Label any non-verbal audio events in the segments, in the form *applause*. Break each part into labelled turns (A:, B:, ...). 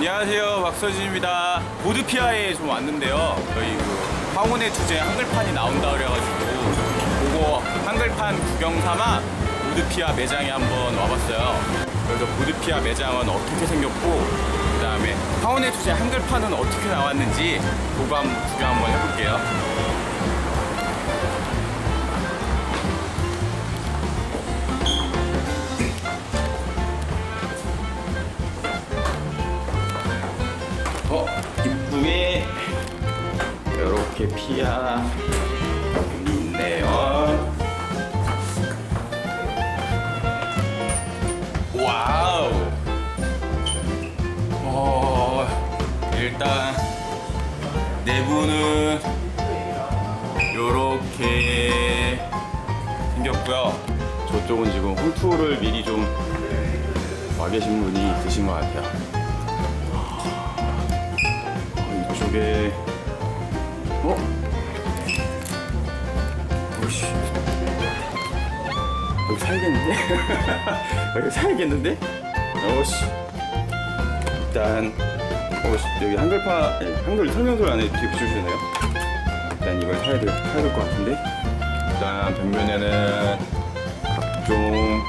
A: 안녕하세요. 박서진입니다. 보드피아에 좀 왔는데요. 저희 그 황혼의 투제 한글판이 나온다 그래가지고 그거 한글판 구경 삼아 보드피아 매장에 한번 와봤어요. 그래서 보드피아 매장은 어떻게 생겼고 그 다음에 황혼의 투제 한글판은 어떻게 나왔는지 그거 한번 구경 한번 해볼게요 피아 있네요. 와우. 어 일단 내부는 요렇게 생겼고요. 저쪽은 지금 홈투어를 미리 좀 와 계신 분이 있으신 것 같아요. 어, 이쪽에 어? 오씨 여기 살겠는데? *laughs* 여기 살겠는데? 오씨 일단 오씨 여기 한글파 한글 설명서를 안에 뒤에 붙여주시네요 일단 이걸 사야 될, 사야 될 것 같은데 일단 벽면에는 각종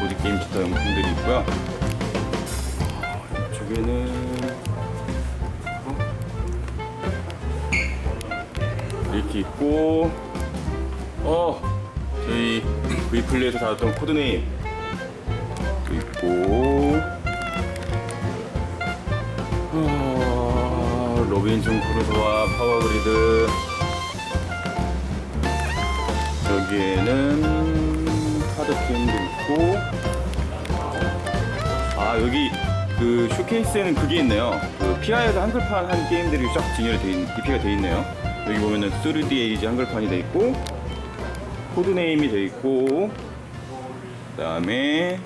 A: 보드게임 기타 용품들이 있고요 아, 이쪽에는 이렇게 있고 어 저희 V플레이에서 다뤘던 코드네임 또 있고 어, 로빈슨 크루소와 파워그리드 여기에는 카드 게임도 있고 아 여기 그 쇼케이스에는 그게 있네요. 그 피아에서 한글판 한 게임들이 쫙 진열이 돼 있, DP가 돼 있네요. 여기 보면은 3D 에이지 한글판이 돼 있고 코드 네임이 돼 있고 그다음에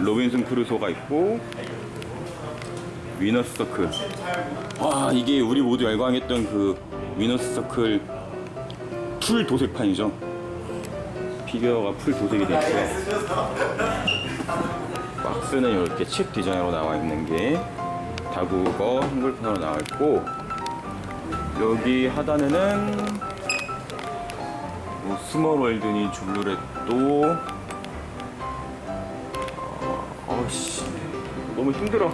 A: 로빈슨 크루소가 있고 위너스 서클. 와 이게 우리 모두 열광했던 그 위너스 서클 풀 도색판이죠. 피규어가 풀 도색이 돼 있고요. 박스는 이렇게 칩 디자인으로 나와 있는 게 다국어 한글판으로 나와 있고 여기 하단에는 뭐 스몰월드니 줄루렛도 어, 어씨 너무 힘들어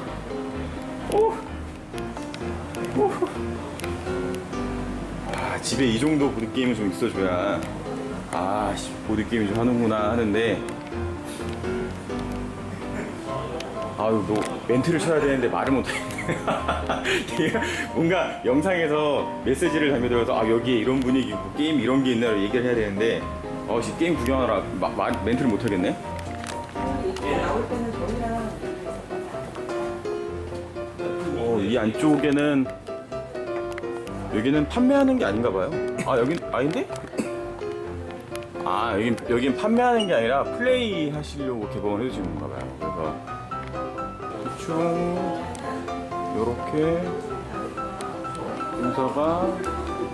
A: 오. 오. 아, 집에 이 정도 보드게임이 좀 있어줘야 아 씨, 보드게임 좀 하는구나 하는데 아유, 너 멘트를 쳐야 되는데 말을 못하겠네. *laughs* 뭔가 영상에서 메시지를 담겨들어서 아 여기에 이런 분위기고 게임 이런 게 있나를 얘기를 해야 되는데 어, 씨 게임 구경하라 마, 마, 멘트를 못하겠네. 어, 이 안쪽에는 여기는 판매하는 게 아닌가 봐요. 아 여긴 아닌데? 아 여긴 여긴 판매하는 게 아니라 플레이 하시려고 개봉을 해주신 건가 봐요. 대충 요렇게 순서가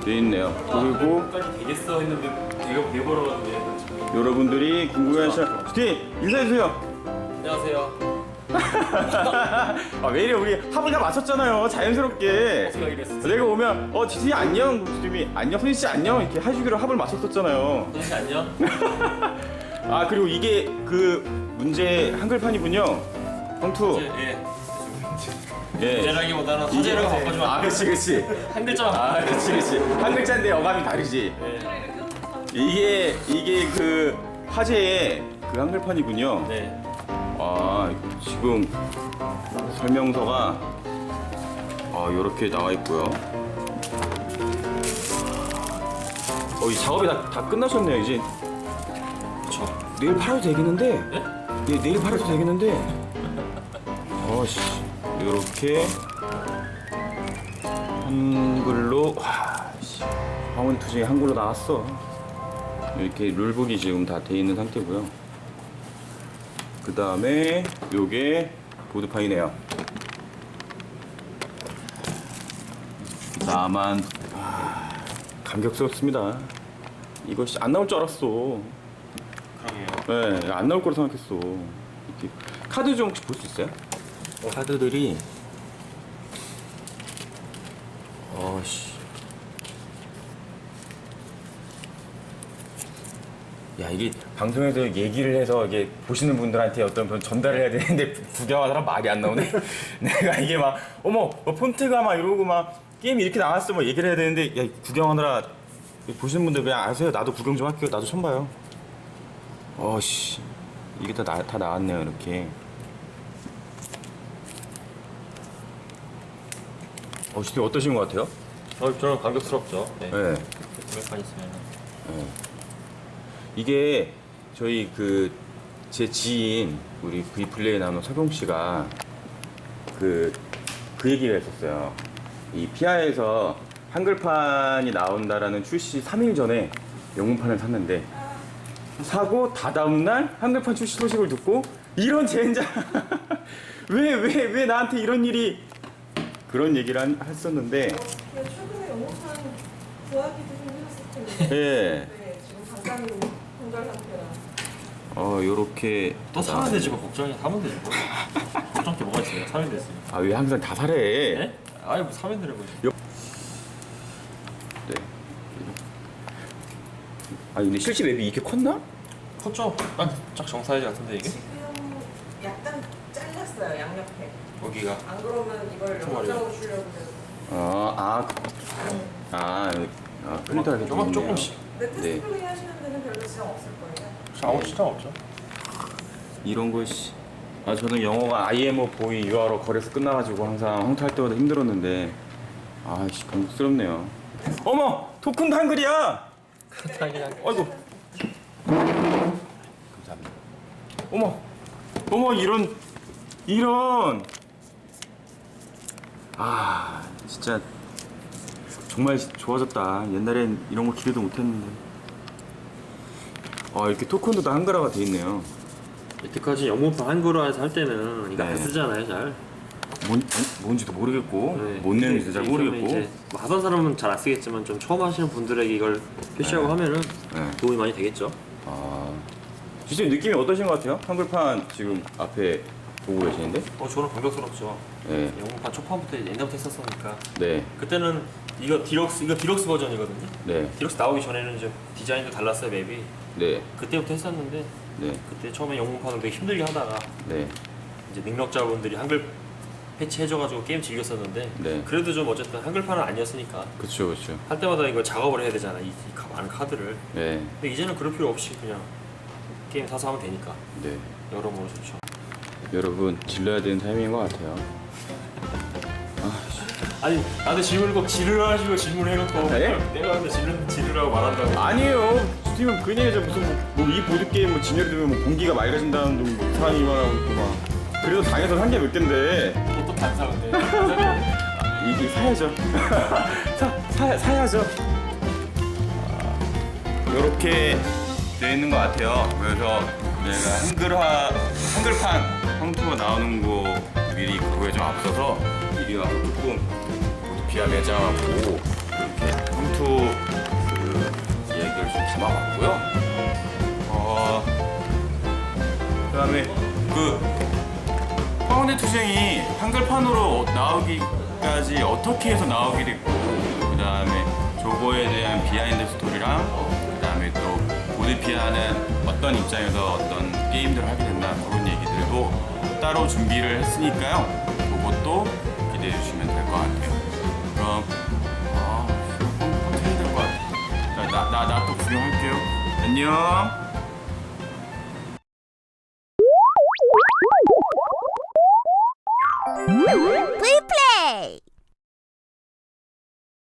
A: 돼 있네요. 그리고
B: 까지 되겠어 했는데 내가 내버려가지고
A: 여러분들이 궁금해하시는 스티 인사해주세요.
B: 안녕하세요 *laughs*
A: 아, 왜 이래 우리 합을 다 맞췄잖아요. 자연스럽게.
B: 제가 이랬어
A: 내가 오면 어 지진이 안녕 스팀이 안녕 소진 씨 안녕 이렇게 해주기로 합을 맞췄었잖아요.
B: 선생님 안녕 *laughs*
A: 아 그리고 이게 그 문제 한글판이군요. 형투.
B: 예
A: 예.
B: 문제라기보다는 화제로 바꿔주면
A: 아. 그렇지 그렇지.
B: 한 글자만
A: 아 그렇지 그렇지. 한 글자인데 어감이 다르지.
B: 네.
A: 이게 이게 그 화제의 그 한글판이군요.
B: 네
A: 아 지금 설명서가 아 이렇게 나와 있고요. 어 이 작업이 다, 다 끝나셨네요 이제. 저 내일 팔아도 되겠는데?
B: 네?
A: 네, 내일 팔아도 되겠는데? 어씨 이렇게 한글로 와 씨, 황혼 투쟁이 한글로 나왔어. 이렇게 룰북이 지금 다 돼 있는 상태고요. 그 다음에 요게 보드판이네요. 나만 아, 감격스럽습니다. 이거 씨, 안 나올 줄 알았어.
B: 그러게요
A: 네, 안 나올 거라 생각했어. 이렇게 카드 좀 혹시 볼 수 있어요? 카드들이 어씨. 야 이게 방송에서 얘기를 해서 이게 보시는 분들한테 어떤 전달을 해야 되는데 *laughs* 구경하느라 말이 안 나오네. *laughs* 내가 이게 막 어머 뭐 폰트가 막 이러고 막 게임이 이렇게 나왔어 뭐 얘기를 해야 되는데 야 구경하느라 보시는 분들 그냥 아세요. 나도 구경 좀 할게요. 나도 처음 봐요. 어씨 이게 다, 나, 다 나왔네요 이렇게. 어, 진짜 어떠신 것 같아요?
B: 저, 저는 감격스럽죠. 네.
A: 네.
B: 구매판 있으면.
A: 이게 저희 그 제 지인 우리 V 플레이 나오는 석용 씨가 그 그 얘기를 했었어요. 이 피아에서 한글판이 나온다라는 출시 3일 전에 영문판을 샀는데 사고 다 다음 날 한글판 출시 소식을 듣고 이런 젠장 *laughs* 왜왜 왜 나한테 이런 일이 그런 얘기를 한- 했었는데
C: 최근에 영어판 구하기도 힘들었을 텐데.
A: 예.
C: 네, 지금 잠깐 공갈 상태라.
A: 어 요렇게
B: 또 사면 되지 뭐 걱정이 사면 되지 뭐. 걱정 게 뭐가 있어요? 사면 됐어요.
A: 아왜 항상 다 사래?
B: 네? 아니 뭐 사면 되는 거지.
A: 네. 아 근데 실제 맵이 이렇게 컸나?
B: 컸죠? 딱딱 정사이즈 같은데 이게?
C: 지금 약간 잘랐어요 양옆에.
B: 여기가
C: 안 그러면 이걸? 영어장으로 주려고 해서.
A: 아, 아, 아, 아 프린터가 이렇게
B: 조금
A: 있네요.
B: 조금씩.
C: 근데 테스트
A: 네.
C: 플레이 하시는 데는 별로 지장 없을 거예요.
B: 아무 지장 없죠.
A: 이런 것이 아 저는 영어가 IMO 보이 유아로 거래서 끝나가지고 항상 홍탈 때마다 힘들었는데 아씨 감격스럽네요. 어머 토큰도 한글이야. 아이고. 감사합니다. 어머, 어머 이런 이런 아 진짜 정말 좋아졌다. 옛날엔 이런 거 기대도 못했는데. 아 이렇게 토큰도 다 한글화가 돼 있네요.
D: 여태까지 영문판 한글화 해서 할 때는 이거
A: 네.
D: 안 쓰잖아요, 잘.
A: 뭔 뭔지도 모르겠고
D: 네.
A: 뭔 내용인지도 잘 모르겠고.
D: 이제 뭐 하던 사람은 잘 안 쓰겠지만 좀 처음 하시는 분들에게 이걸 표시하고 하면은
A: 네.
D: 도움이 많이 되겠죠.
A: 아 진짜 느낌이 어떠신 것 같아요? 한글판 지금 앞에 보고 계시는데?
B: 어 저는 감격스럽죠.
A: 네,
B: 영문판 초판부터 옛날부터 했었으니까.
A: 네,
B: 그때는 이거 디럭스 이거 디럭스 버전이거든요.
A: 네,
B: 디럭스 나오기 전에는 이제 디자인도 달랐어요 맵이.
A: 네,
B: 그때부터 했었는데
A: 네,
B: 그때 처음에 영문판을 되게 힘들게 하다가
A: 네.
B: 이제 능력자분들이 한글 패치해줘가지고 게임 즐겼었는데
A: 네.
B: 그래도 좀 어쨌든 한글판은 아니었으니까
A: 그쵸, 그쵸.
B: 할 때마다 이거 작업을 해야 되잖아 이, 이 카- 많은 카드를
A: 네,
B: 근데 이제는 그럴 필요 없이 그냥 게임 사서 하면 되니까
A: 네.
B: 여러모로 좋죠
A: 여러분 질러야 되는 타이밍인 것 같아요.
B: 아니 나한테 질문을 꼭 지르라시고 질문을 해놓고
A: 네?
B: 내가 근데 지르, 지르라고 말한다고
A: 아니에요. 스팀은 그냥 이제 무슨 뭐이 보드 게임 뭐 진열이 되면 뭐 공기가 맑아진다는 둥 뭐, 사람이 말하고 있고 막. 그래도 당에서 산 게 몇 갠데
B: 또또 반사인데
A: 이게 사야죠. *laughs* 사, 사 사야죠. 이렇게 돼 있는 것 같아요. 그래서 내가 한글화 한글판 나오는 거 미리 그거에 좀 앞서서 미리 와서 조금 비아 매장하고 이렇게 황토 그 얘기를 좀 담아봤고요. 어 그다음에 그 파운드 투쟁이 한글판으로 나오기까지 어떻게 해서 나오게 됐고 그 다음에 저거에 대한 비하인드 스토리랑 그 다음에 또 보드피아는 어떤 입장에서 어떤 게임들을 하게 됐나 그런 얘기들도 따로 준비를 했으니까요. 그것도 기대해 주시면 될 것 같아요. 그럼 아 이거 어떻게 해야 될 것 같아. 나나 나 또 구경할게요. 안녕